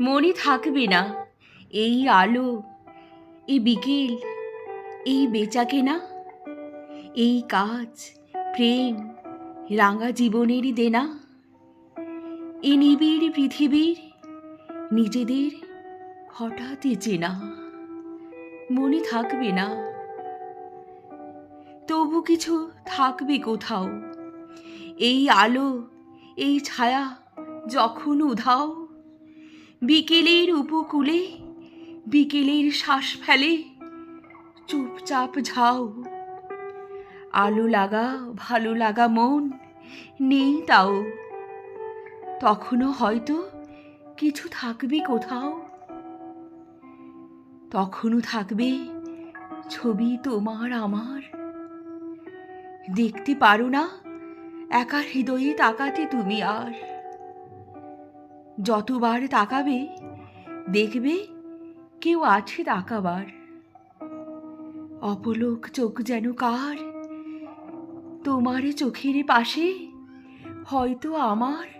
মনে থাকবে না। এই আলো, এই বিকেল, এই বেচাকেনা, এই কাজ, প্রেম, রাঙা জীবনেরই দেনা। এই নিবিড় পৃথিবীর নিজেদের হঠাৎই চেনা। মনে থাকবে না। তবু কিছু থাকবে কোথাও। এই আলো, এই ছায়া যখন উধাও বিকেলের উপকূলে, বিকেলের শ্বাস ফেলে, চুপচাপ ঝাও। আলো লাগা, ভালো লাগা মন নেই তাও। তখনও হয়তো কিছু থাকবে কোথাও। তখনও থাকবে ছবি তোমার আমার। দেখতে পারো না একা হৃদয়ে তাকাতে তুমি আর। যতবার তাকাবে, দেখবে কেউ আছে তাকাবার। অপলোক চোখ যেন কার তোমার চোখের পাশে হয়তো আমার